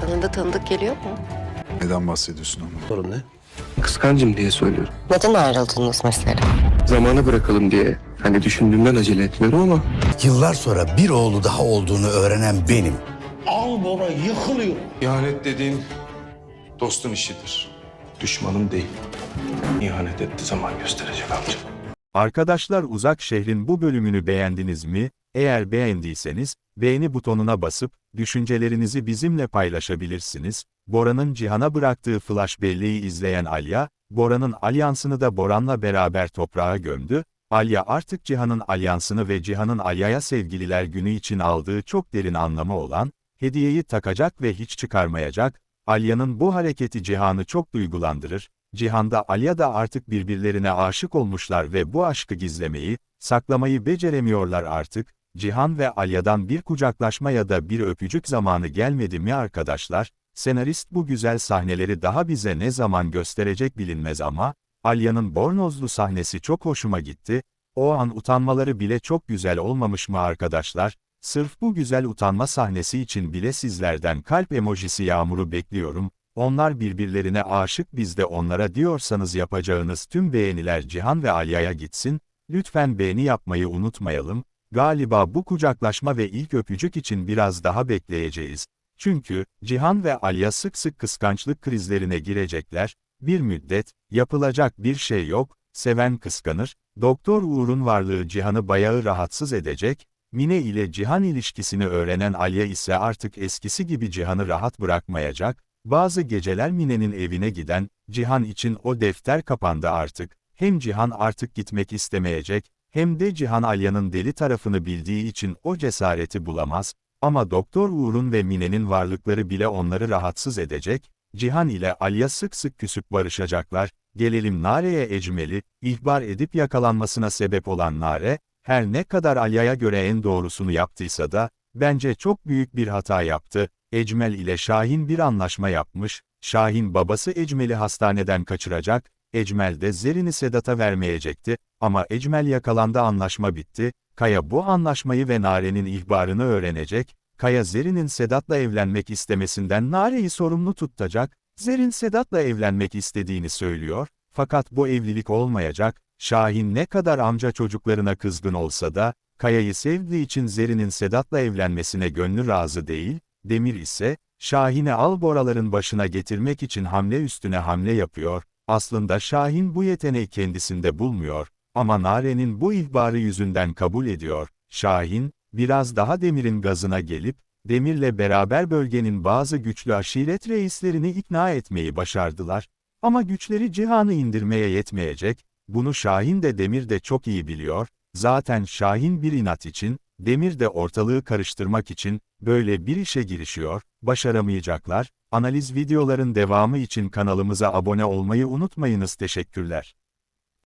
Sana da tanıdık geliyor mu? Neden bahsediyorsun ama? Sorun ne? Kıskancım diye söylüyorum. Neden ayrıldınız mesela? Zamanı bırakalım diye. Hani düşündüğümden acele etmiyorum ama Yıllar sonra bir oğlu daha olduğunu öğrenen benim. Al Bora yıkılıyor. İhanet dediğin dostun işidir. Düşmanın değil. İhanet etti zaman gösterecek amca. Arkadaşlar Uzak Şehrin bu bölümünü beğendiniz mi? Eğer beğendiyseniz, beğeni butonuna basıp, düşüncelerinizi bizimle paylaşabilirsiniz. Bora'nın Cihan'a bıraktığı flash belleği izleyen Alya, Bora'nın alyansını da Boran'la beraber toprağa gömdü. Alya artık Cihan'ın alyansını ve Cihan'ın Alya'ya sevgililer günü için aldığı çok derin anlamı olan, hediyeyi takacak ve hiç çıkarmayacak. Alya'nın bu hareketi Cihan'ı çok duygulandırır. Cihan'da Alya da artık birbirlerine aşık olmuşlar ve bu aşkı gizlemeyi, saklamayı beceremiyorlar artık. Cihan ve Alya'dan bir kucaklaşma ya da bir öpücük zamanı gelmedi mi arkadaşlar? Senarist bu güzel sahneleri daha bize ne zaman gösterecek bilinmez ama, Alya'nın bornozlu sahnesi çok hoşuma gitti. O an utanmaları bile çok güzel olmamış mı arkadaşlar? Sırf bu güzel utanma sahnesi için bile sizlerden kalp emojisi yağmuru bekliyorum. Onlar birbirlerine aşık biz de onlara diyorsanız yapacağınız tüm beğeniler Cihan ve Alya'ya gitsin. Lütfen beğeni yapmayı unutmayalım. Galiba bu kucaklaşma ve ilk öpücük için biraz daha bekleyeceğiz. Çünkü, Cihan ve Alya sık sık kıskançlık krizlerine girecekler, bir müddet, yapılacak bir şey yok, seven kıskanır, Doktor Uğur'un varlığı Cihan'ı bayağı rahatsız edecek, Mine ile Cihan ilişkisini öğrenen Alya ise artık eskisi gibi Cihan'ı rahat bırakmayacak, bazı geceler Mine'nin evine giden, Cihan için o defter kapandı artık, hem Cihan artık gitmek istemeyecek, hem de Cihan Alya'nın deli tarafını bildiği için o cesareti bulamaz, ama Doktor Uğur'un ve Mine'nin varlıkları bile onları rahatsız edecek, Cihan ile Alya sık sık küsüp barışacaklar, gelelim Nare'ye Ecmel'i, ihbar edip yakalanmasına sebep olan Nare, her ne kadar Alya'ya göre en doğrusunu yaptıysa da, bence çok büyük bir hata yaptı, Ecmel ile Şahin bir anlaşma yapmış, Şahin babası Ecmel'i hastaneden kaçıracak, Ecmel de Zerin'i Sedat'a vermeyecekti, ama Ecmel yakalandı anlaşma bitti, Kaya bu anlaşmayı ve Nare'nin ihbarını öğrenecek, Kaya Zerin'in Sedat'la evlenmek istemesinden Nare'yi sorumlu tutacak, Zerin Sedat'la evlenmek istediğini söylüyor, fakat bu evlilik olmayacak, Şahin ne kadar amca çocuklarına kızgın olsa da, Kaya'yı sevdiği için Zerin'in Sedat'la evlenmesine gönlü razı değil, Demir ise, Şahin'i Alboraların başına getirmek için hamle üstüne hamle yapıyor, aslında Şahin bu yeteneği kendisinde bulmuyor, ama Nare'nin bu ihbarı yüzünden kabul ediyor. Şahin, biraz daha Demir'in gazına gelip, Demir'le beraber bölgenin bazı güçlü aşiret reislerini ikna etmeyi başardılar. Ama güçleri Cihan'ı indirmeye yetmeyecek, bunu Şahin de Demir de çok iyi biliyor, zaten Şahin bir inat için, Demir de ortalığı karıştırmak için, böyle bir işe girişiyor, başaramayacaklar, analiz videoların devamı için kanalımıza abone olmayı unutmayınız teşekkürler.